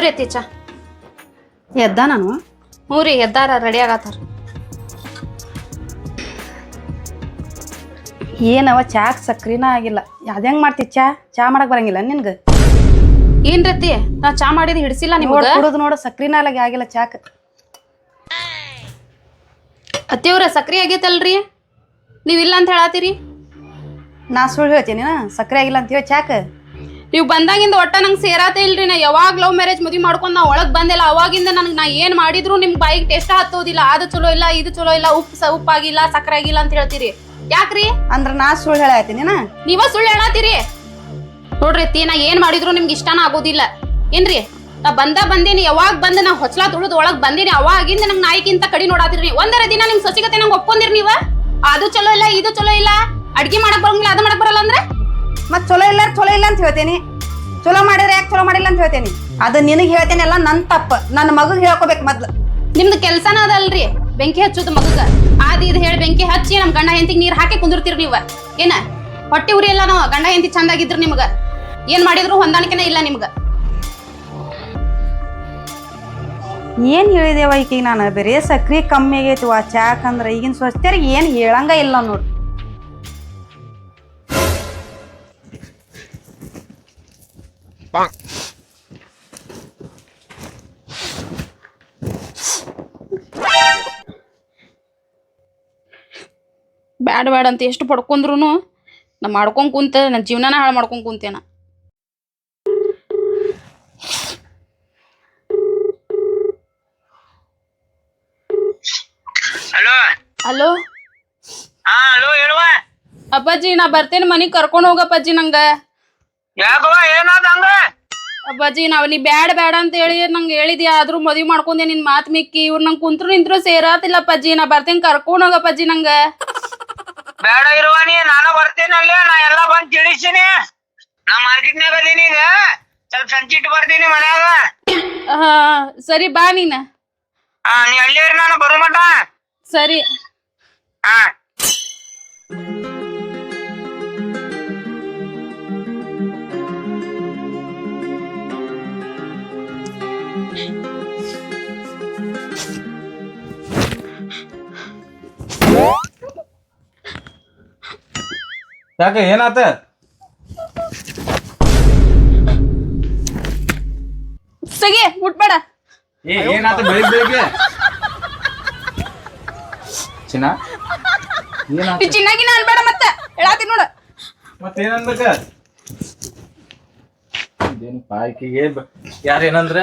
ತೋರಿ ಅತ್ತಿ ಚಾ. ಎದ್ದ ನಾನು? ಹ್ಞೂ ರೀ ಎದ್ದಾರ ರೆಡಿ ಆಗತ್ತಾರ. ಏನವ ಚಾಕ್ ಸಕ್ರಿನ ಆಗಿಲ್ಲ. ಅದ ಹೆಂಗ್ ಮಾಡ್ತಿ ಚಾ? ಚಾ ಮಾಡಕ್ ಬರಂಗಿಲ್ಲ ನಿನ್ಗ? ಏನ್ ರೀತಿ ನಾ ಚಾ ಮಾಡಿದ್ ಹಿಡಿಸಿಲ್ಲ ನಿಮ್ಗ? ಕುಡುದು ನೋಡು ಸಕ್ರಿನ ಅಲ್ಲಿ ಆಗಿಲ್ಲ ಚಾಕ್. ಅತ್ತಿಯವ್ರ ಸಕ್ರಿ ಆಗೈತಲ್ರಿ? ನೀವಿಲ್ಲ ಇಲ್ಲ ಅಂತ ಹೇಳತ್ತೀರಿ ನಾ ಸುಳ್ಳು ಹೇಳ್ತೀನಿ ಸಕ್ರಿ ಆಗಿಲ್ಲ ಅಂತ ಹೇಳಿ ಚಾಕ್. ನೀವು ಬಂದಾಗಿಂದ ಒಟ್ಟ ನಂಗೆ ಸೇರಾತೇ ಇಲ್ರಿ. ನಾ ಯಾವಾಗ ಲವ್ ಮ್ಯಾರೇಜ್ ಮದುವೆ ಮಾಡ್ಕೊಂಡು ನಾ ಒಳಗೆ ಬಂದಿಲ್ಲ. ಅವಾಗಿಂದ ನನಗೆ ನಾ ಏನು ಮಾಡಿದ್ರು ನಿಮ್ಮ ಬಾಯಿಗೆ ಟೇಸ್ಟ್ ಹತ್ತೋದಿಲ್ಲ. ಅದು ಚಲೋ ಇಲ್ಲ ಇದು ಚಲೋ ಇಲ್ಲ ಉಪ್ಪು ಸ ಉಪ್ಪಾಗಿಲ್ಲ ಸಕ್ಕರೆ ಆಗಿಲ್ಲ ಅಂತ ಹೇಳ್ತೀರಿ. ಯಾಕ್ರಿ? ಅಂದ್ರೆ ನಾ ಸುಳ್ಳು ಹೇಳತ್ತೀನಿ ನೀವ ಸುಳ್ಳು ಹೇಳತ್ತೀರಿ ನೋಡ್ರಿ ತೀ ನಾ ಏನು ಮಾಡಿದ್ರು ನಿಮ್ಗೆ ಇಷ್ಟನ ಆಗೋದಿಲ್ಲ. ಏನ್ರಿ? ನಾ ಬಂದ ಬಂದೀನಿ ಯಾವಾಗ ಬಂದ ನಾ ಹೊಚ್ಲಾ ತುಳಿದು ಒಳಗೆ ಬಂದೀನಿ ಅವಾಗಿಂದ ನಂಗೆ ನಾಯಿಕಿಂತ ಕಡಿ ನೋಡಾತಿರಿ ಒಂದರ ದಿನ ನಿಮ್ಮ ಸೊಸಿಗತೆ ನಂಗೆ ಒಪ್ಕೊಂಡಿರಿ ನೀವ? ಅದು ಚಲೋ ಇಲ್ಲ ಇದು ಚಲೋ ಇಲ್ಲ. ಅಡ್ಗೆ ಮಾಡಕ್ ಬರಂಗಿಲ್ಲ ಅದು ಮಾಡಕ್ ಬರಲ್ಲ ಅಂದ್ರೆ? ಮತ್ ಚಲೋ ಇಲ್ಲ ಚಲೋ ಇಲ್ಲ ಅಂತ ಹೇಳ್ತೇನೆ. ಚಲೋ ಮಾಡಿದ್ರೆ ಯಾಕೆ ಚಲೋ ಮಾಡಿಲ್ಲ ಅಂತ ಹೇಳ್ತೇನೆ. ಅದು ನಿನಗೆ ಹೇಳ್ತೇನೆ ಎಲ್ಲ ನನ್ನ ತಪ್ಪು. ನನ್ನ ಮಗು ಹೇಳ್ಕೊಬೇಕು ಮೊದ್ಲು. ನಿಮ್ದು ಕೆಲ್ಸನ ಅದಲ್ರಿ. ಬೆಂಕಿ ಹಚ್ಚೋದು ಮಗುಗ. ಆದ್ ಇದು ಹೇಳಿ ಬೆಂಕಿ ಹಚ್ಚಿ ನಮ್ಮ ಗಂಡ ಹೆಂಡತಿಗೆ ನೀರು ಹಾಕಿ ಕುಂದಿರ್ತೀರಿ ನೀವು. ಏನ? ಹೊಟ್ಟಿ ಉರಿ ಎಲ್ಲ ನಾವು. ಗಂಡ ಹೆಂಡತಿ ಚಂದಾಗಿದ್ರು ನಿಮ್ಗೆ. ಏನ್ ಮಾಡಿದ್ರು ಹೊಂದಾಣಿಕೆನೇ ಇಲ್ಲ ನಿಮ್ಗ. ಏನ್ ಹೇಳಿದೇವ ಈಕಿಗೆ ನಾನು? ಬೇರೆ ಸಕ್ರಿ ಕಮ್ಮಿ ಆಗೈತಿ ವಾ. ಚಾಕ್ ಅಂದ್ರ ಈಗಿನ ಸ್ವಸ್ಥರಿಗೆ ಏನು ಹೇಳಂಗ ಇಲ್ಲ ನೋಡು. ಬ್ಯಾಡ ಬ್ಯಾಡ ಅಂತ ಎಷ್ಟು ಪಡ್ಕೊಂಡ್ರು ನಾ ಮಾಡ್ಕೊಂಡ್ ಕುಂತ ನನ್ನ ಜೀವನನ ಹಾಳು ಮಾಡ್ಕೊಂಡ್ ಕುಂತೇನ. ಹಲೋ? ಹಲೋ? ಹಾ ಹಲೋ ಹೇಳುವ. ಅಪ್ಪಾಜಿ ನಾ ಬರ್ತೇನೆ ಮನಿಗ್ ಕರ್ಕೊಂಡ್ ಹೋಗಪ್ಪಾಜಿ ನಂಗ. ಅಪ್ಪಾಜಿ ನಾವ್ ನೀ ಬ್ಯಾಡ ಬ್ಯಾಡ ಅಂತ ಹೇಳಿ ನಂಗೆ ಹೇಳಿದ್ಯಾ ಆದ್ರೂ ಮದ್ವಿ ಮಾಡ್ಕೊಂಡೆ ನಿನ್ ಮಾತ್ ಮಿಕ್ಕಿ ಇವ್ರು ನಂಗೆ ಕುಂತ್ರು ನಿಂತ್ರು ಸೇರಾತಿಲ್ಲ ಅಪ್ಪಾಜಿ ನಾ ಬರ್ತೇನೆ ಕರ್ಕೊಂಡ್ ಹೋಗಪ್ಪಾಜಿ ನಂಗ. ಬೇಡ ಇರುವ ನೀ ನಾನು ಬರ್ತೀನಿ ಅಲ್ಲೇ ನಾ ಎಲ್ಲಾ ಬಂದ್ ತಿಳಿಸ್ತೀನಿ. ನಾ ಮಾರ್ಕೆಟ್ನಾಗ ಅದೀನಿ ಈಗ. ಸ್ವಲ್ಪ ಸಂಚಿಟ್ ಬರ್ತೀನಿ ಮನ್ಯಾಗ. ಹಾ ಸರಿ ಬಾ ನೀನ. ಹಾ ನೀ ಅಲ್ಲೇ ಇರು ನಾನು ಬರೋ ಮಟ ಸರಿ. ಹಾ. ಯಾಕೆ ಏನಾತ? ಸಗಿ ಮುಟ್ಬೇಡ. ಏ ಏನಾತ ಬೆಳಿಗ್ ಬೆಳಿಗ್ಗೆ ಚಿನ್ನ? ಏನಾತ? ಚಿನ್ನಾಗಿನ ಅನ್ಬೇಡ ಮತ್ತ. ಹೇಳಾತಿ ನೋಡ. ಮತ್ತೇನನ್ಬೇಕ ಇದೇನಪ್ಪ ಪಾಯ್ಕಿಗೆ ಯಾರ ಏನಂದ್ರ?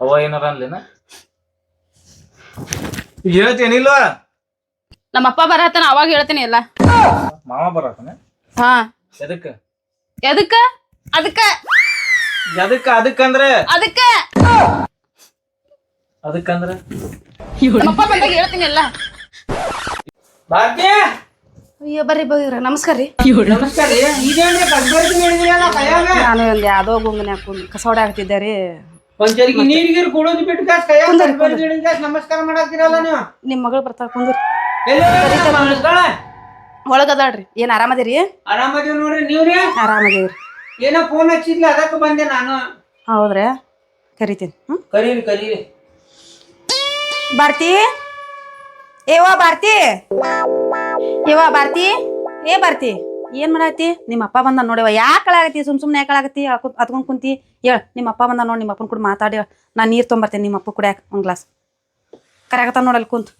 ಅವ ಏನಾರ ಅನ್ಲೇನ? ಹೇಳ್ತೇನಿಲ್ವಾ ನಮ್ಮಪ್ಪ ಬರತನ ಅವಾಗ ಹೇಳ್ತೇನೆ ಎಲ್ಲ. ಮಾವ ಬರತಾನೆ ಹಾ. ಎದಕ್ಕ? ಎದಕ್ಕ? ಅದಕ್ಕ. ಎದಕ್ಕ? ಅದಕ್ಕಂದ್ರ? ಅದಕ್ಕ. ಅದಕ್ಕಂದ್ರ? ನಮ್ಮಪ್ಪ ಬಂದಾಗ ಹೇಳ್ತೀನಿ ಎಲ್ಲ. ಭಾಗ್ಯ! ಅಯ್ಯೋ ಬರ್ರಿ ಬರ್ರಿ ನಮಸ್ಕಾರ ರೀ. ನಮಸ್ಕಾರ ಇದೇನ್ರಿ ಕಸ್ಬರ್ಗಿ ಹೇಳಿದ್ರಲ್ಲ ಕೈಯಾಗ? ನಾನು ಒಂದು ಯಾವ್ದೋ ಗುಂಗನ್ಯಾಗ ಕುಂದ್ ಕಸೋಡ ಹಾಕ್ತಿದ್ದೆ ರೀ. ನೀರ್ ಗೀರ್ ಕುಡೋದು ಬಿಟ್ಟು ಕಾಸ್ ಕೈಯಾಗ ಕಸ್ಬರ್ಗಿ ನಮಸ್ಕಾರ ಮಾಡಾಕ್ತಿರಲ್ಲ ನೀವು? ನಿಮ್ಮ ಮಗಳು ಬರ್ತಾಳ ಕುಂದ್ರಿ. ಎಲ್ಲಿ ಒಳಗದಾಳ್ರಿ. ಏನ್ ಆರಾಮದಿರಿ? ಆರಾಮದೇವ್ ನೋಡ್ರಿ ನೀವ್ರಿ? ಆರಾಮದೇವ್ರಿ. ಏನೋ ಫೋನ್ ಹಚ್ಚಿದ್ಲ ಅದಕ್ಕೆ ಬಂದೆ ನಾನು. ಹೌದ್ರಾ. ಕರಿತೀನಿ. ಹ್ಮ್? ಕರೀರಿ ಕರೀರಿ. ಭಾರತಿ? ಏವಾ ಭಾರತಿ? ಏವಾ ಭಾರತಿ? ಏ ಭಾರತಿ ಏನ್ ಮಾಡಾತಿ? ನಿಮ್ಮ ಅಪ್ಪ ಬಂದ ನೋಡಿವ ಯಾಕೆ ಕಳಾಗತ್ತಿ ಸುಮ್ ಸುಮ್ನೆ ಯಾಕೆ ಕಳಾಗತ್ತಿ ಅದ್ಕೊಂಡ್ ಕುಂತಿ. ಹೇಳ ನಿಮ್ಮ ಅಪ್ಪ ಬಂದ ನೋಡಿ ನಿಮ್ಮ ಅಪ್ಪನ ಕೂಡ ಮಾತಾಡಿ. ನಾ ನೀರ್ ತೊಂಬರ್ತೇನೆ ನಿಮ್ಮ ಅಪ್ಪ ಕುಡಿಯಾಕ ಒಂದ್ ಗ್ಲಾಸ್. ಕರೆಯಾಗತ್ತ ನೋಡಲ್ ಕುಂತ್.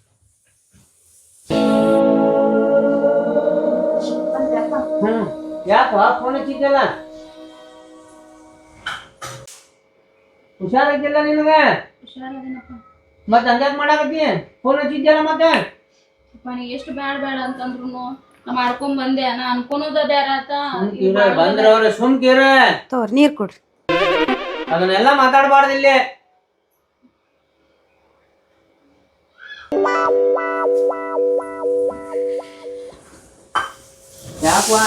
ಯಾಕ ಫೋನ್ ಹಚ್ಚಿದ್ದಲ್ಲ? ಹುಷಾರಾಗಿಲ್ಲ ನಿನಗ? ಮತ್ ಹಂಗ್ಯಾಕ್ ಮಾಡಾಕತ್ತಿ? ಫೋನ್ ಹಚ್ಚಿದ್ಯಲ್ಲ ಮತ್ತೆ? ಎಷ್ಟು ಬ್ಯಾಡ ಬ್ಯಾಡ ಅಂತಂದ್ರು ನಾ ಮಾಡ್ಕೊಂಡ್ ಬಂದೆ. ನಾ ಅನ್ಕೊಳೋದ ಬ್ಯಾರ ಆತ ಬಂದ್ರ ಅವ್ರ ಸುಮ್ಕಿರ ತಗೋರಿ ನೀರ್ ಕೊಡ್ರಿ. ಅದನ್ನೆಲ್ಲ ಮಾತಾಡಬಾರ್ದು ಇಲ್ಲಿ. ಯಾಕವಾ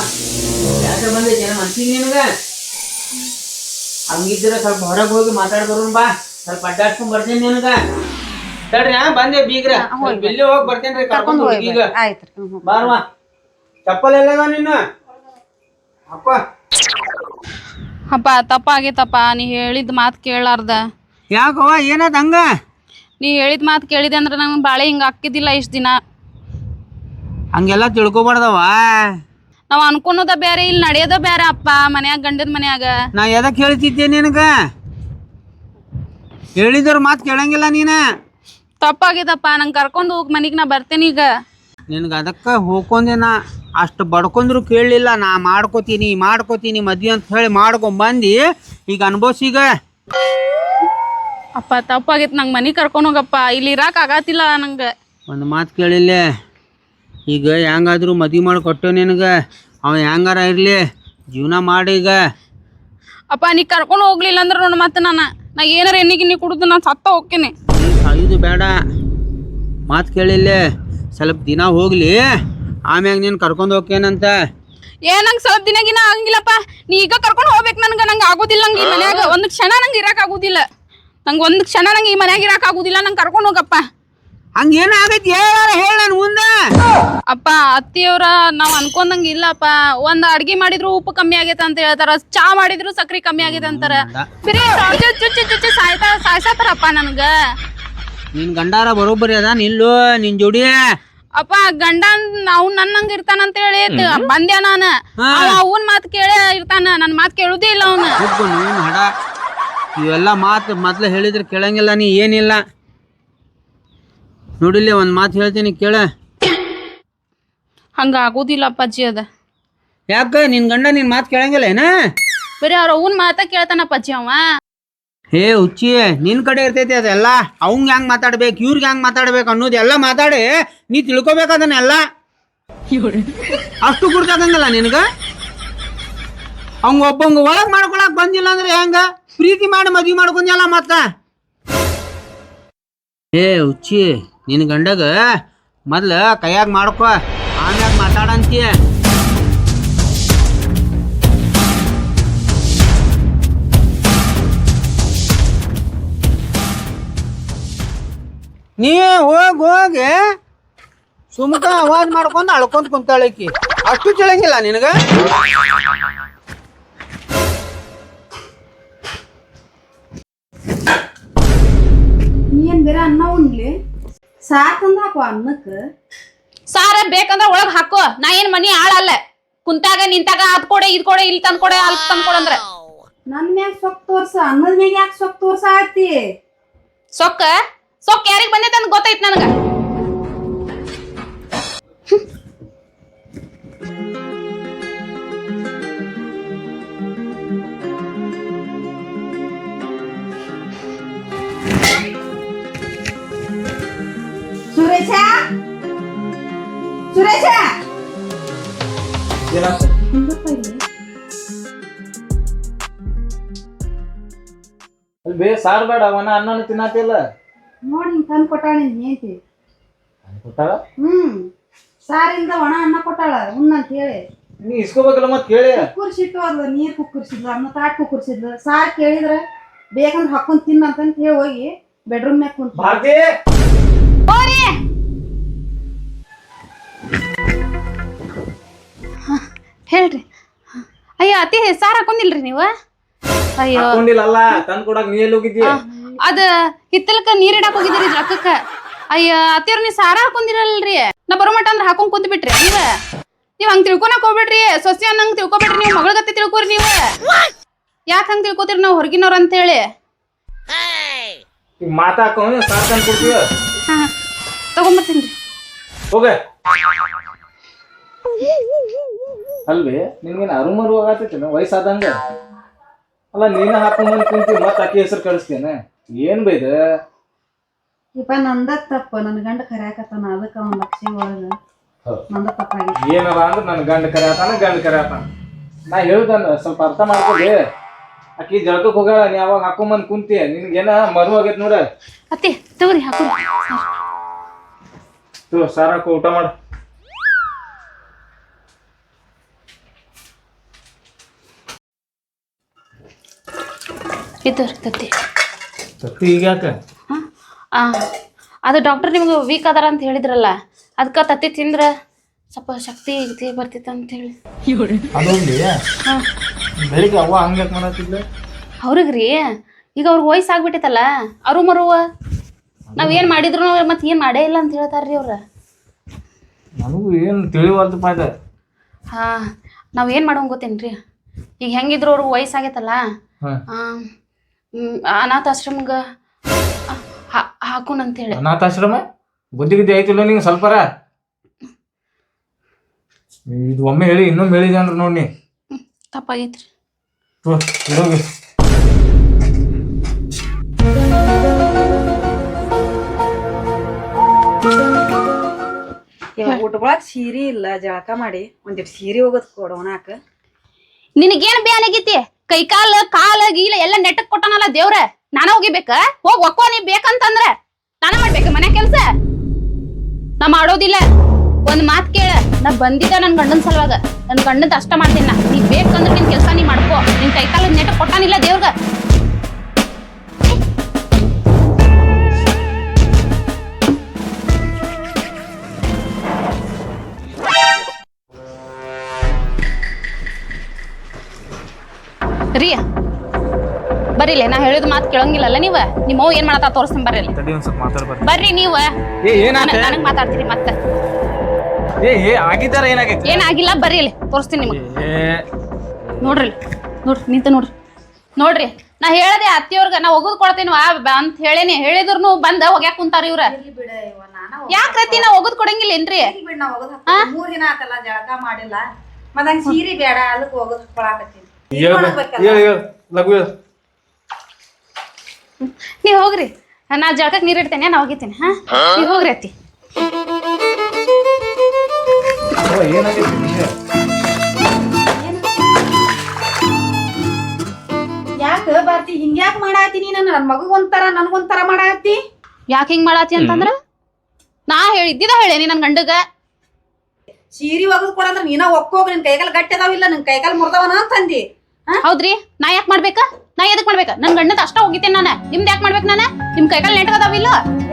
ಯಾಕೆ ಬಂದೈತಿ ಏನೋ ಮನ್ಸಿಗೆ ನಿನಗ? ಹಂಗಿದ್ರೆ ಸ್ವಲ್ಪ ಹೊರಗೆ ಹೋಗಿ ಮಾತಾಡ್ ಬರೋಣ ಬಾ. ಸ್ವಲ್ಪ ಅಡ್ಡಾಡ್ಕೊಂಡ್ ಬರ್ತೇನೆ ನಿನಗೆ. ತಡ್ರಿ ಹಾ ಬಂದೆ ಬೀಗ್ರ. ಸ್ವಲ್ಪ ಹೋಗಿ ಬರ್ತೇನ್ರಿ ಕರ್ಕೊಂಡು ಹೋಗಿ ಈಗ. ಬಾರ್ವಾ. ಚಪ್ಪಲ್ ಎಲ್ಲದ ನಿನ್ನ? ಅಪ್ಪ ಅಪ್ಪ ತಪ್ಪಾಗೈತಪ್ಪ ನೀ ಹೇಳಿದ ಮಾತು ಕೇಳಾರ್ದ. ಯಾಕವ್ವ ಏನದ ಹಂಗ? ನೀ ಹೇಳಿದ ಮಾತು ಕೇಳಿದೆ ಅಂದ್ರೆ ನಂಗೆ ಬಾಳೆ ಹಿಂಗೆ ಅಕ್ಕಿದ್ದಿಲ್ಲ ಇಷ್ಟು ದಿನ. ಹಂಗೆಲ್ಲ ತಿಳ್ಕೊಬಾರ್ದವ ನಾವು ಅನ್ಕೊಂಡೋದ ಬೇರೆ ಇಲ್ಲಿ ನಡೆಯೋದ ಬೇರೆ ಅಪ್ಪ ಮನ್ಯಾಗ ಗಂಡದ ಮನ್ಯಾಗ. ನಾ ಎದಕ್ ಹೇಳ್ತಿದ್ದೆ ನಿನಗ? ಹೇಳಿದ್ರ ಮಾತು ಕೇಳಂಗಿಲ್ಲ ನೀನ? ತಪ್ಪಾಗಿದಪ್ಪ ನಂಗೆ ಕರ್ಕೊಂಡು ಹೋಗಿ ಮನೆಗೆ ನಾ ಬರ್ತೇನೆ ಈಗ. ನಿನಗೆ ಅದಕ್ಕೆ ಹೋಗ್ಕೊಂಡೆ ನಾ. ಅಷ್ಟು ಬಡ್ಕೊಂಡ್ರು ಕೇಳಲಿಲ್ಲ ನಾ ಮಾಡ್ಕೋತೀನಿ ಮಾಡ್ಕೋತೀನಿ ಮದ್ವೆ ಅಂತ ಹೇಳಿ ಮಾಡ್ಕೊಂಬಂದು ಈಗ ಅನ್ಭವ್ಸೀಗ ಅಪ್ಪ ತಪ್ಪಾಗಿತ್ತು ನಂಗೆ ಮನೆಗೆ ಕರ್ಕೊಂಡು ಹೋಗಪ್ಪ ಇಲ್ಲಿ ಇರಾಕ್ ಆಗತ್ತಿಲ್ಲ ನಂಗೆ. ಒಂದು ಮಾತು ಕೇಳಿಲ್ಲ? ಈಗ ಹೆಂಗಾದ್ರೂ ಮದ್ವೆ ಮಾಡಿ ಕೊಟ್ಟು ನಿನಗೆ. ಅವ ಹೆಂಗಾರ ಇರಲಿ? ಜೀವನ ಮಾಡಿ ಈಗ. ಅಪ್ಪ ನೀ ಕರ್ಕೊಂಡು ಹೋಗ್ಲಿಲ್ಲ ಅಂದ್ರೆ ನೋಡು ಮತ್ತೆ ನಾನು. ನಾ ಏನಾರ ಎಣ್ಣೆ ಗಿಣ್ಣಿ ಕುಡಿದು ನಾನು ಸತ್ತ ಹೋಗ್ತೀನಿ. ಇದು ಬೇಡ. ಮಾತು ಕೇಳಿಲ್ಲ. ಸ್ವಲ್ಪ ದಿನ ಹೋಗ್ಲಿ. ಆಮ್ಯಾಗ ನೀನು ಕರ್ಕೊಂಡು ಹೋಗ್ತೇನಂತ. ಏ ನಂಗೆ ಸ್ವಲ್ಪ ದಿನ ಗಿನ ಆಗಂಗಿಲ್ಲಪ್ಪ. ನೀ ಈಗ ಕರ್ಕೊಂಡು ಹೋಗ್ಬೇಕು ನನಗೆ. ನಂಗೆ ಆಗೋದಿಲ್ಲ ನಂಗೆ ಈ ಮನ್ಯಾಗ. ಒಂದು ಕ್ಷಣ ನಂಗೆ ಇರೋಕ್ಕಾಗೋದಿಲ್ಲ ಆಗೋದಿಲ್ಲ. ನಂಗೆ ಒಂದು ಕ್ಷಣ ನಂಗೆ ಈ ಮನ್ಯಾಗ ಇರೋಕ್ಕಾಗೋದಿಲ್ಲ ಆಗೋದಿಲ್ಲ. ನಂಗೆ ಕರ್ಕೊಂಡು ಹೋಗಪ್ಪ. ಹಂಗೇನು ಆಗೈತಿ ಹೇಳ ಹೇಳ ನಾನು ಮುಂದೆ. ಅಪ್ಪ ಅತ್ತಿಯವ್ರ ನಾವ್ ಅನ್ಕೊಂಡಂಗ ಇಲ್ಲಪ್ಪ. ಒಂದ್ ಅಡ್ಗೆ ಮಾಡಿದ್ರು ಉಪ್ಪು ಕಮ್ಮಿ ಆಗೈತೆ ಅಂತ ಹೇಳ್ತಾರ. ಚಾ ಮಾಡಿದ್ರು ಸಕ್ರಿ ಕಮ್ಮಿ ಆಗೈತೆ ಅಂತಾರ. ಬರೀ ಚುಚ್ಚಿ ಚುಚ್ಚಿ ಚುಚ್ಚಿ ಸಾಯ್ತಾ ಸಾಯ್ಸತ್ತಾರಪ್ಪ ನನ್ಗ. ನಿನ್ ಗಂಡಾರ ಬರೋಬ್ಬರಿ ಅದ ನಿಲ್ಲು ನಿನ್ ಜೋಡಿ. ಅಪ್ಪ ಗಂಡ ಅವ್ ನನ್ನಂಗ ಇರ್ತಾನ ಅಂತ ಹೇಳಿ ಬಂದ್ಯ ನಾನ. ಅವ ಅವನ್ ಮಾತ್ ಕೇಳೇ ಇರ್ತಾನ ನನ್ ಮಾತ್ ಕೇಳುದೇ ಇಲ್ಲ ಅವನು. ಇವೆಲ್ಲ ಮಾತು ಮೊದ್ಲು ಹೇಳಿದ್ರೆ ಕೇಳಂಗಿಲ್ಲ ನೀ ಏನಿಲ್ಲ. ನೋಡಿಲ್ಲಿ ಒಂದು ಮಾತು ಹೇಳ್ತೀನಿ ಕೇಳ. ಹಂಗ ಆಗೋದಿಲ್ಲ ಅಪ್ಪಾಜಿ ಅದ. ಯಾಕ? ನಿನ್ ಗಂಡ ನಿನ್ ಮಾತು ಕೇಳಂಗಿಲ್ಲ ಏನ? ಬರೀ ಅವ್ರ ಅವನ್ ಮಾತ ಕೇಳ್ತಾನ ಅಪ್ಪಾಜಿ ಅವ. ಹೇ ಹುಚ್ಚಿ ನಿನ್ ಕಡೆ ಇರ್ತೈತಿ ಅದೆಲ್ಲ. ಅವಂಗ ಹ್ಯಾಂಗ್ ಮಾತಾಡ್ಬೇಕು ಇವ್ರಿಗೆ ಹ್ಯಾಂಗ್ ಮಾತಾಡ್ಬೇಕು ಅನ್ನೋದು ಎಲ್ಲ ಮಾತಾಡಿ ನೀ ತಿಳ್ಕೊಬೇಕು ಅದನ್ನೆಲ್ಲ. ಅಷ್ಟು ಗುರ್ತಾಗಂಗಿಲ್ಲ ನಿನಗ? ಅವಂಗ ಒಬ್ಬಂಗ ಒಳಗ್ ಮಾಡ್ಕೊಳಕ್ ಬಂದಿಲ್ಲ ಅಂದ್ರೆ ಹೆಂಗ? ಪ್ರೀತಿ ಮಾಡಿ ಮದ್ವಿ ಮಾಡ್ಕೊಂಡಲ್ಲ ಮತ್ತ? ಏ ಹುಚ್ಚಿ ನಿನ್ ಗಂಡಗ ಮೊದ್ಲ ಕೈಯಾಗ ಮಾಡ್ಕೊ, ಆಮ್ಯಾಗ ಮಾತಾಡಂತೀಯ. ನೀ ಹೋಗಿ ಹೋಗಿ ಸುಮ್ಕ ಅವಾಜ್ ಮಾಡ್ಕೊಂಡು ಅಳ್ಕೊಂತ ಕುಂತಾಳಕಿ ಅಷ್ಟು ತಿಳಂಗಿಲ್ಲ ನಿನಗ? ಏನ್ ಬೇರೆ ಅನ್ನ ಉಣ್ಲಿ? ಸಾಕಂದ ಹಾಕೋ ಅನ್ನಕ್ಕೆ? ಸಾರ ಬೇಕಂದ್ರ ಒಳಗ್ ಹಾಕೋ. ನಾ ಏನ್ ಮನಿ ಆಳಲ್ಲ. ಕುಂತಾಗ ನಿಂತಾಗ ಅದ್ ಕೊಡೆ ಇದ್ ಕೊಡೆ ಇಲ್ಲಿ ತಂದ್ ಕೊಡೆ ಅಲ್ಲಿ ತಂದ್ ಕೊಡೆ ಅಂದ್ರ. ನನ್ ಮ್ಯಾಗ ಸೊಕ್ ತೋರ್ಸ ಅನ್ನದ ಮ್ಯಾಗ ಯಾಕೆ ಸೊಕ್ ತೋರ್ಸ ಆತಿ? ಸೊಕ್ಕ? ಸೊಕ್ಕ ಯಾರಿಗ್ ಬಂದೈತೆ ಅಂತ ಗೊತ್ತೈತ್ ನನಗ. ಸುರೇಶ! ಅಲ್ಲಿ ಬೇ ಸಾರ್ ಬೇಡ ಅವನ ಅನ್ನನು ತಿನ್ನತಿಲ್ಲ ನೋಡಿ ತಂದು ಕೊಟ್ಟಾಳ ನಿನ್ ಹೇಳ್ತಿ ಕೊಟ್ಟಾಳ? ಹ್ಮ್. ಸಾರಿಂದ ಒಣ ಅನ್ನ ಕೊಟ್ಟಾಳ ಉಣ್ಣಂತ ಹೇಳಿ. ನೀ ಇಸ್ಕೋಬೇಕಲ್ಲ ಮತ್ ಕೇಳಿ. ಕುಕ್ಕರ್ಸಿಟ್ಟು ಅದು ನೀರ್ ಕುಕ್ಕುರ್ಸಿದ್ಲು ಅನ್ನ ತಾಟ್ ಕುಕ್ಕುರ್ಸಿದ್ಲು. ಸಾರ್ ಕೇಳಿದ್ರ ಬೇಕಂದ್ರ ಹಾಕೊಂಡ್ ಅಂತ ಹೇಳಿ ಹೋಗಿ ಬೆಡ್ರೂಮ್ ಮ್ಯಾಗ ಕುಂತ ಭಾರತಿ! ಹೇಳ್ರಿ. ಅಯ್ಯ ಅತಿ ಸಾರ್ ಹಾಕೊಂಡಿಲ್ರಿ ನೀವು? ಅಯ್ಯೋ. ಹಾಕೊಂಡಿಲ್ಲಲ್ಲ ತಂದ್ ಕೊಡಕ್ ನೀ ಎಲ್ಲಿ ಹೋಗಿದ್ದಿ? ಅದ ಹಿತ್ತಲಕ್ಕ ನೀರ್ ಇಡಾಕ್ ಹೋಗಿದ್ರಿ ಜಳಕಕ್ಕ ಅಯ್ಯ ಅತ್ತಿಯವ್ರ ನೀವ್ ಸಾರ ಹಾಕೊಂಡಿರಲ್ರಿ. ನಾ ಬರೋ ಮಟ್ಟ ಅಂದ್ರ ಹಾಕೊಂಡ್ ಕುಂತ್ ಬಿಟ್ರಿ ನೀವ. ನೀವ್ ಹಂಗ್ ತಿಳ್ಕೊನಕ್ ಹೋಗ್ಬೇಡ್ರಿ. ಸೊಸಿ ಅನ್ನಂಗ್ ತಿಳ್ಕೊಬೇಡ್ರಿ ನೀವ್ ಮಗಳ ಗತಿ ತಿಳ್ಕೊರಿ ನೀವ. ಯಾಕ ಹಂಗ್ ತಿಳ್ಕೊತೀರಿ ನಾವ್ ಹೊರಗಿನವ್ರ ಅಂತ ಹೇಳಿ. ಮಾತಾಡ್ಕೊಂಡು ಸಾರ್ ತಂದ್ ಕೊಡ್ತೀವ ತಗೊಂಬರ್ತೀನಿ ಹೋಗ. ಅಲ್ವೇ ನಿನ್ಗೇನು ಅರುಮರು ಆಗತ್ತೇನು ವಯಸ್ಸಾದಂಗ? ಅಲ್ಲ ನೀನ ಹಾಕೊಂಡ್ ಕುಂತಿ ಮತ್ ಆಕಿ ಹೆಸರು ಕಳಿಸ್ತೇನೆ ಏನ್ ಬೈದ ಇಪ್ಪ ನಂದ ತಪ್ಪ. ನನ್ನ ಗಂಡ ಕರ್ಯಾಕತ್ತಾನ ಅದಕ್ಕ ಒಂದ್ ಲಕ್ಷ ಒಳಗ. ನಂದ ತಪ್ಪಾಗಿ ಏನದ ಅಂದ್ರೆ ನನ್ನ ಗಂಡ ಕರ್ಯಾತಾನ ಗಂಡ ಕರ್ಯಾತಾನ ನಾ ಹೇಳ್ದನ್ನ ಸ್ವಲ್ಪ ಅರ್ಥ ಮಾಡ್ಕೊಳ್ಳಿ ಆಕಿ ಜಳಕಕ್ಕೆ ಹೋಗ್ಯಾಳ ನೀ ಅವಾಗ ಹಾಕೊಂಬಂದ್ ಕುಂತಿ. ನಿನ್ಗೇನ ಮರು ಆಗೈತ್ ನೋಡ. ಅತ್ತಿ ತಗೋರಿ ಹಾಕು ತೋ ಸಾರ್ ಹಾಕೋ ಊಟ ಮಾಡು. ಇದು ತತ್ತಿ. ಸತ್ತಿ ಈಗ ಯಾಕೆ? ಆ ಅದು ಡಾಕ್ಟರ್ ನಿಮ್ಗೆ ವೀಕ್ ಅದಾರ ಅಂತ ಹೇಳಿದ್ರಲ್ಲ ಅದಕ್ಕೆ ತತ್ತಿ ತಿಂದ್ರೆ ಸ್ವಲ್ಪ ಶಕ್ತಿ ಗಿಕ್ತಿ ಬರ್ತೈತೆ ಅಂತ ಹೇಳಿ. ಅದೊಂದು? ಹಾಂ. ಬೆಳಿಗ್ಗೆ ಅವ್ವ ಹಂಗೆ ಅವ್ರಿಗೆ ಅವ್ರಿಗ್ರಿ? ಈಗ ಅವ್ರಿಗೆ ವಯಸ್ಸಾಗ್ಬಿಟ್ಟೈತಲ್ಲ ಅರು ಮರುವ ನಾವ್ ಏನ್ ಮಾಡಿದ್ರು ಮತ್ ಏನ್ ಮಾಡೇ ಇಲ್ಲ ಅಂತ ಹೇಳ್ತಾರ್ರಿ ಅವ್ರ. ನನಗೂ ಏನು ತಿಳಿವಲ್ದು ಇದು ಹಾ ನಾವ್ ಏನ್ ಮಾಡೋಂಗ್ ಗೊತ್ತೇನ್ರಿ? ಈಗ ಹೆಂಗಿದ್ರು ಅವ್ರ ವಯಸ್ಸಾಗೈತಲ್ಲ ಹಾಂ. ಅನಾಥ ಮ್, ಅನಾಥಾಶ್ರಮಗ ಹಾಕೋಣ ಅಂತ ಹೇಳಿ. ಅನಾಥಾಶ್ರಮ ಬುದ್ಧಿ ಗಿದ್ದಿ ಐತಿಲ್ಲ ನಿಂಗೆ ಸ್ವಲ್ಪರ? ಇದು ಒಮ್ಮೆ ಹೇಳಿ ಇನ್ನೊಮ್ಮೆ ಹೇಳಿದೆ ಅಂದ್ರೆ ನೋಡಿ ತಪ್ಪಾಗೈತ್ರಿ. ಇಡೋಗಿ. ಇವಾಗ ಸೀರೆ ಇಲ್ಲ ಜಳಕ ಮಾಡಿ. ಒಂದಿಟ್ಟು ಸೀರೆ ಹೋಗೋದ್ ಕೊಡೋಣಾಕ ನಿನಗೇನ್ ಬ್ಯಾನ್ ಆಗೈತಿ? ಕೈ ಕಾಲ ಕಾಲ ಗೀಲ ಎಲ್ಲ ನೆಟ್ಟಕ್ ಕೊಟ್ಟನಲ್ಲ ದೇವ್ರ? ನಾನ ಹೋಗಿಬೇಕ? ಹೋಗ್ ಒಕ್ಕೋ ನೀ ಬೇಕಂತಂದ್ರ. ನಾನ ಮಾಡ್ಬೇಕ ಮನೆ ಕೆಲ್ಸ. ನಾ ಮಾಡೋದಿಲ್ಲ. ಒಂದ್ ಮಾತ್ ಕೇಳ. ನಾ ಬಂದಿದ್ದ ನನ್ ಗಂಡನ್ ಸಲುವಾಗ. ನನ್ ಗಂಡನ್ ಅಷ್ಟ ಮಾಡ್ತೀನಿ ನಾ. ನೀ ಬೇಕಂದ್ರ ನಿನ್ ಕೆಲ್ಸ ನೀ ಮಾಡ್ಕೋ. ನಿನ್ ಕೈ ಕಾಲ ನೆಟ್ಟಕ್ ಕೊಟ್ಟಾನಿಲ್ಲ ದೇವ್ರಗ. ರೀ ಬರೀಲೆ ನಾ ಹೇಳಿದ ಮಾತು ಕೇಳಂಗಿಲ್ಲಲ್ಲ ನೀವ? ನಿಮ್ಮ ಏನ್ ಮಾಡತ್ತ ತೋರಿಸ್ತೀನಿ ಬರ್ರಿ ಇಲ್ಲಿ. ತಡಿ ಒಂದ್ ಸ್ವಲ್ಪ ಮಾತಾಡ್ಬಾರ್ದು ಬರ್ರಿ ನೀವ. ಏ ಏನಾತ ನನಗ್ ಮಾತಾಡ್ತೀರಿ ಮತ್ತ. ಏ ಏ ಆಗಿದ್ದಾರ ಏನಾಗೈತಿ ಏನಾಗಿಲ್ಲ ಬರ್ರಿ ಇಲ್ಲಿ ತೋರಿಸ್ತೀನಿ ನಿಮಗೆ. ಏ ನೋಡ್ರಿ ಇಲ್ಲಿ. ನೋಡ್ರಿ ನಿಂತ ನೋಡ್ರಿ. ನೋಡ್ರಿ ನಾ ಹೇಳ್ದೆ ಅತ್ತಿಯವ್ರಿಗೆ ನಾ ಒಗದ್ ಕೊಡ್ತೀನಿ ವಾ ಬ- ಅಂತ ಹೇಳೇನಿ. ಹೇಳಿದ್ರು ಬಂದ ಒಗ್ಯಾಕ್ ಕುಂತಾರ ಇವ್ರ. ಯಾಕ್ರತಿ ನಾ ಒಗದ್ ಕೊಡಂಗಿಲ್ಲ ಏನ್ರಿ? ಮೂರ್ ದಿನ ಆತಲ್ಲ ಜಳಕ ಮಾಡಿಲ್ಲ. ಮತ್ ಸೀರಿ ಬೇಡ ಅದಕ್ಕೆ ಹೋಗೋದ್ ಕೊಳಾಕತ್ತೀನಿ ಲಘು ಹೇಳ ನೀವ್ ಹೋಗ್ರಿ. ನಾ ಜಳಕಕ್ ನೀರ್ ಇಡ್ತೇನೆ ನಾ ಹೋಗಿತೀನಿ ಹಾ? ನೀ ಹೋಗ್ರಿ ಅತ್ತಿ? ಯಾಕ ಬರ್ತಿ? ಹಿಂಗ್ಯಾಕ್ ಮಾಡಾತೀನಿ ನಾನು? ನನ್ ಮಗಗ್ ಒಂಥರ ನನ್ಗೊಂಥರ ಮಾಡಾತಿ ಯಾಕೆ ಹಿಂಗ್ ಮಾಡಾತಿ ಅಂತಂದ್ರ? ನಾ ಹೇಳಿದ್ದಿದ ಹೇಳೇನಿ ನನ್ ಗಂಡಗ. ಸೀರೆ ಒಗದ್ ಕೊಡಂದ್ರ ನೀನ ಒಕ್ಕೋಗ್ ನಿನ್ ಕೈಗಾಲ್ ಗಟ್ಟಿ ಅದಾವಿಲ್ಲ ನಿನ್ ಕೈಕಾಲ್ ಮುರ್ದವನ ಅಂತಂದಿ. ಹೌದ್ರಿ? ನಾ ಯಾಕೆ ಮಾಡ್ಬೇಕಾ? ನಾ ಎದಕ್ ಮಾಡ್ಬೇಕಾ? ನನ್ ಗಂಡದ ಅಷ್ಟ ಹೋಗಿತ್ತೇನೆ ನಾನು. ನಿಮ್ದು ಯಾಕೆ ಮಾಡ್ಬೇಕು ನಾನು? ನಿಮ್ ಕೈಕಾಲ್ ನೆಟ್ಗದಾವಿಲ್ಲ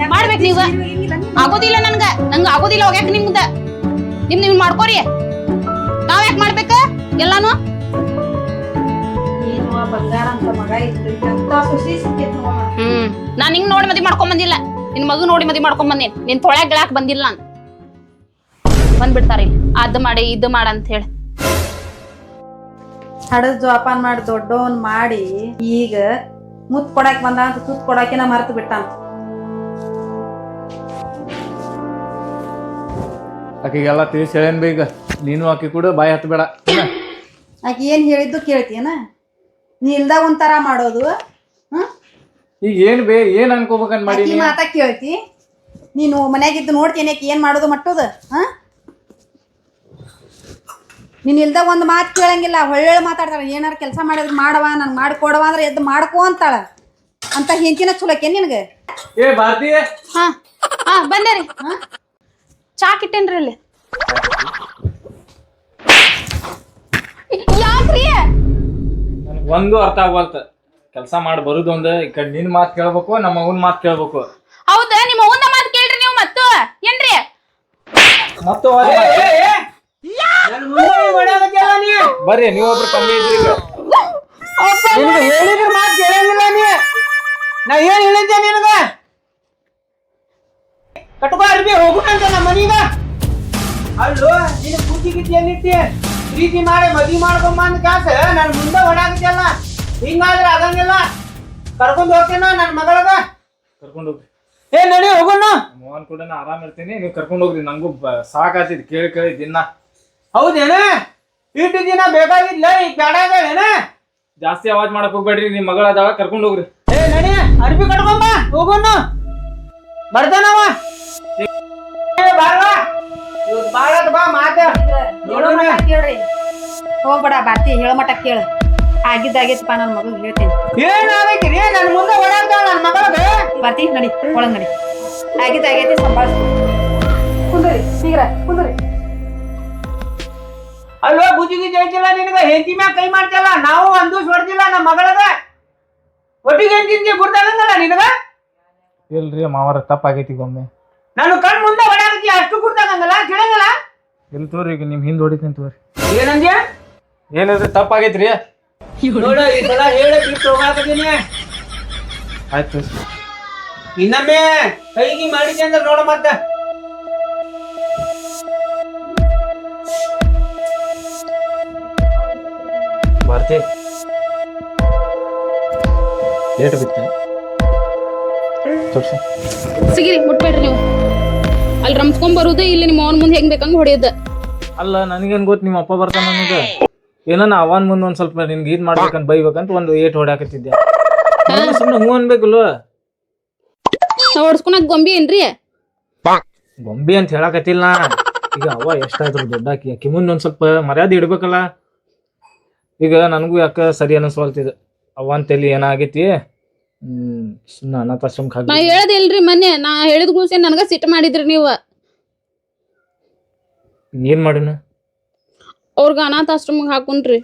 ಮಾಡ್ಬೇಕು ನೀವು. ಆಗೋದಿಲ್ಲ ನನ್ಗ. ನಂಗ ಆಗೋದಿಲ್ಲ ಹೋಗ್ಯಾಕ ನಿಮ್ದ. ನಿಮ್ ನೀವ್ ಮಾಡ್ಕೋರಿ. ನಾವ್ ಯಾಕೆ ಮಾಡ್ಬೇಕ? ಎಲ್ಲಾನು? ಹ್ಮ್. ನಾನ್ ಹಿಂಗ್ ನೋಡಿ ಮದಿ ಮಾಡ್ಕೊಂಡ್ ಬಂದಿಲ್ಲ. ನಿನ್ ಮಗು ನೋಡಿ ಮದಿ ಮಾಡ್ಕೊಂಡ್ ಬಂದೇನ್. ನಿನ್ ತೊಳ್ಯಾಗ ಗಿಳಾಕ್ ಬಂದಿಲ್ಲ ನಾನು. ಬಂದ್ಬಿಡ್ತಾರ ಇಲ್ಲಿ. ಅದ್ ಮಾಡಿ ಇದ್ ಮಾಡ ಅಂತ ಹೇಳಿ. ಹಡದ್ ಜೋಪಾನ ಮಾಡಿ ದೊಡ್ಡವನ್ ಮಾಡಿ ಈಗ ಮುತ್ ಕೊಡಾಕ್ ಬಂದ ಅಂತ ತುತ್ ಕೊಡಾಕಿನ ಮರ್ತು ಬಿಟ್ಟಂತ ಆಕಿಗೆಲ್ಲ ತಿಳಿಸಿ ಹೇಳೇನ್ ಬೀಗ? ನೀನು ಆಕಿ ಕೂಡ ಬಾಯಿ ಹತ್ತಬೇಡ ಆಕಿ ಏನ್ ಹೇಳಿದ್ದು ಕೇಳ್ತೀಯನ? ನೀ ಇಲ್ದಾಗ ಒಂಥರ ಮಾಡೋದು ಹ್ಮ್? ಈಗ ಏನ್ ಬೇ ಏನ್ ಅನ್ಕೋಬೇಕಂತ ಮಾಡಿ ಆಕಿ ಮಾತಾ ಕೇಳ್ತಿ. ನೀನು ಮನ್ಯಾಗಿದ್ದು ನೋಡ್ತೀನಿ ಆಕಿ ಏನ್ ಮಾಡೋದು ಮಟ್ಟೋದು ಹಾ ನೀನ್ ಇಲ್ದ ಒಂದು ಮಾತು ಕೇಳಂಗಿಲ್ಲ ಹೊಳ್ಳೆ ಮಾತಾಡ್ತಾಳೆ ಏನಾರ ಕೆಲಸ ಮಾಡಿದ್ರೆ ಮಾಡವ ನನ್ ಮಾಡ್ಕೊಡವ ಅಂದ್ರೆ ಎದ್ದು ಮಾಡ್ಕೋ ಅಂತಾಳ. ಅಂತ ಹೆಂಚಿನ ಚುಲಕ್ಕೆ ನಿನಗೆ? ಏ ಭಾರತಿ. ಹಾ ಹಾ ಬಂದೆ ರೀ. ಹಾ? ಚಾ ಕಿಟ್ಟೇನ್ರಿ ಇಲ್ಲಿ ಯಾಕ್ರಿ? ನನಗೆ ಒಂದು ಅರ್ಥ ಆಗ್ವಲ್ತ. ಕೆಲಸ ಮಾಡಿ ಬರುದು ಒಂದು ಈ ಕಡೆ ನಿನ್ ಮಾತು ಕೇಳ್ಬೇಕು ನಮ್ಮ ಅವನ್ ಮಾತು ಕೇಳ್ಬೇಕು. ಹೌದ? ನಿಮ್ಮ ಅವನ ಮಾತು ಕೇಳ್ರಿ ನೀವು ಮತ್ತು. ಏನ್ರಿ? ಮತ್ತು ಬರ್ರಿ ನೀವೊಬ್ರು ಕಮ್ಮಿ ಇದ್ರಿ ಈಗ. ನಿನಗೆ ಹೇಳಿದ್ರ ಮಾತು ಕೇಳಂಗಿಲ್ಲ ನೀ. ನಾ ಏನ್ ಹೇಳಿದ್ದೆ ನಿನಗ? ಕಟ್ಕೋ ಅರ್ಬಿ ಹೋಗುಣಂತ ನಮ್ಮ ಮನೀಗ. ಅಲ್ಲೋ ನಿನ್ ಬುದ್ಧಿ ಗಿದ್ದಿ ಏನಿತ್ತಿ? ಪ್ರೀತಿ ಮಾಡಿ ಮದ್ವಿ ಮಾಡ್ಕೊಂಬ ಅಂದ ಕಾಸ? ನನ್ ಮುಂದೆ ಹೊಡಾಕತ್ತಲ್ಲ ಹಿಂಗಾದ್ರೆ ಆಗಂಗಿಲ್ಲ. ಕರ್ಕೊಂಡ್ ಹೋಗ್ತೇನ ನನ್ ಮಗಳಗ. ಕರ್ಕೊಂಡು ಹೋಗ್ರಿ. ಏ ನಡಿ ಹೋಗೋಣ. ಮೋಹನ್ ಕೂಡ ಆರಾಮ್ ಇರ್ತೀನಿ. ನೀವು ಕರ್ಕೊಂಡು ಹೋಗ್ರಿ. ನಂಗೂ ಬ- ಸಾಕಾತಿದ್ ಕೇಳಿ ಕೇಳಿ ದಿನ. ಹೌದೇನ? ಇಟ್ಟು ದಿನ ಬೇಕಾಗಿಲ್ಲ ಈಗ ಬೇಡ ಜಾಸ್ತಿ ಅವಾಜ್ ಮಾಡಕ್ ಹೋಗ್ಬೇಡ್ರಿ ನಿಮ್ ಮಗಳ ಅದಾಳ ಕರ್ಕೊಂಡು ಹೋಗ್ರಿ. ಏ ನಡಿ ಅರ್ಬಿ ಕಟ್ಕೊಂಬ ಹೋಗೋಣ ಬರ್ತಾನವ ಏ ಬಾರವಾ. ಇವ್ರು ಬಾಳತ್ ಬಾ ಮಾತ. ಹೇಳೋ ಮಟ ಕೇಳ್ರಿ. ಹೋಗ್ಬೇಡ ಬಾತಿ ಹೇಳೋ ಮಟ ಕೇಳು. ಆಗಿದ್ದಾಗೈತಪ್ಪ ನನ್ನ ಮಗಗ್ ಹೇಳ್ತೀನಿ. ಏನ್ ಆಗೈತಿರಿ ನನ್ ಮುಂದೆ ಓಡಾಡ್ತಾಳ ನನ್ ಮಗಳಗ ಬರ್ತಿ ನಡಿ ಒಳಗ್ ನಡಿ. ಆಗಿದ್ದಾಗೈತಿ ಸಂಭಾಳಿಸ್ಕೊ ಕುಂದ್ರಿ ಸೀಗ್ರ ಕುಂದ್ರಿ. ಅಲ್ವಾ ಬುಜಿಗಿ ಜೈತಿಲ್ಲ ನಿನಗ ಹೆಂಡತಿ ಮ್ಯಾಗ ಕೈ ಮಾಡ್ತಿಲ್ಲ? ನಾವು ಅಂದು ಹೊಡೆದಿಲ್ಲ ನಮ್ಮ ಮಗಳದ ಒಟ್ಟಿಗೆ ಹೆಂಡತಿ ಗುರ್ತಾಗಂಗಲ್ಲ ನಿನಗ? ಇಲ್ರಿ ಮಾವರ ತಪ್ಪಾಗೈತಿ ಒಮ್ಮೆ ನಾನು ಕಣ್ ಮುಂದೆ ಓಡಾಡತಿ ಅಷ್ಟು ಗುರ್ತಾಗಂಗಲ್ಲ ಕೇಳಂಗಲ್ಲ? ಇಲ್ಲಿ ತೋರಿ ಈಗ ನಿಮ್ ಹಿಂದ್ ಹೊಡಿತೀನಿ ತೋರಿ. ಏನಂದ್ಯ? ಏನಿಲ್ರಿ ತಪ್ಪಾಗೈತ್ರಿ? ನೋಡ ಈ ಸಲ ಹೋಗಾಕತ್ತೀನಿ. ಆಯ್ತು ಇನ್ನೊಮ್ಮೆ ಕೈಗಿ ಮಾಡಿದ್ದೆ ಅಂದ್ರೆ ನೋಡ ಮತ್ತ. ಭಾರತಿ ಲೇಟ್ ಬಿತ್ತೆ. ತೋರ್ಸು. ಸಿಗಿರಿ ಮುಟ್ಬೇಡ್ರಿ ನೀವು. ಅಲ್ಲಿ ರಂಸ್ಕೊಂಡ್ ಬರುದು ಇಲ್ಲಿ ನಿಮ್ಮ ಅವನ ಮುಂದೆ ಹೆಂಗ್ ಬೇಕಂಗ್ ಹೊಡೆಯೋದು ಅಲ್ಲ ನನಗೇನ್ ಗೊತ್ತು ನಿಮ್ಮ ಅಪ್ಪ ಬರ್ತಾನ ನನಗೆ. ಏನನ ಅವನ್ ಮುಂದೆ ಒಂದ್ ಸ್ವಲ್ಪ ನಿನ್ಗೆ ಇದ್ ಮಾಡ್ಬೇಕಂತ ಬೈಬೇಕಂತ ಒಂದು ಏಟ್ ಹೊಡ್ಯಾಕತ್ತಿದ್ದೆ. ಸುಮ್ಮನೆ ಹ್ಞೂ ಅನ್ಬೇಕಲ್ವ? ಹೊಡ್ಸ್ಕೊಳಕ್ ಗೊಂಬಿ ಏನ್ರಿ? ಗೊಂಬಿ ಅಂತ ಹೇಳಕತ್ತಿಲ್ಲ. ಈಗ ಅವ ಎಷ್ಟಾದ್ರು ದೊಡ್ಡ ಆಕಿ ಮುಂದೆ ಒಂದ್ ಸ್ವಲ್ಪ ಮರ್ಯಾದೆ ಇಡ್ಬೇಕಲ್ಲ. ಈಗ ನನಗೂ ಯಾಕೆ ಸರಿ ಅನಿಸ್ವಲ್ತಿದೆ? ಅವ್ವನ್ ತಲಿ ಏನಾಗೈತಿ? ಸುಮ್ಮನೆ ಅನಾಥಾಶ್ರಮಕ್ಕೆ ನಾ ಹಾಕಿ ಹೇಳದಿಲ್ರಿ ಮೊನ್ನೆ ನಾ ಹೇಳಿದ ಕೂಸೆ ನನಗ ಸಿಟ್ಟು ಮಾಡಿದ್ರಿ ನೀವು. ಏನ್ ಮಾಡಿನ? ಅವ್ರಿಗೆ ಅನಾಥಾಶ್ರಮಕ್ಕೆ ಹಾಕೊಂಡ್ರಿ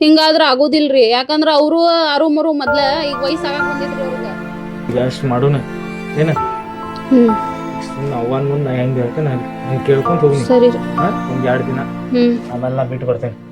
ಹಿಂಗಾದ್ರ ಆಗೋದಿಲ್ರಿ. ಯಾಕಂದ್ರ ಅವರು ಅರು ಮರು ಮೊದ್ಲ ಈಗ ವಯಸ್ಸಾಗ ಬಂದಿದ್ರಿ ಅವ್ರಿಗೆ. ಈಗ ಅಷ್ಟು ಮಾಡೋಣ ಏನ? ಹ್ಮ್. ಸುಮ್ಮನೆ ಅವ್ವನ್ ಮುಂದೆ ಹೆಂಗ್ ಹೇಳ್ತೇನೆ ಹಂಗೆ ಕೇಳ್ಕೊಂತ ಹೋಗಿ ಸರಿ. ಒಂದ್ ಎರಡು ದಿನ. ಹ್ಮ್. ಆಮೇಲೆ ನಾ ಬಿಟ್ಟು ಬರ್ತೇನೆ.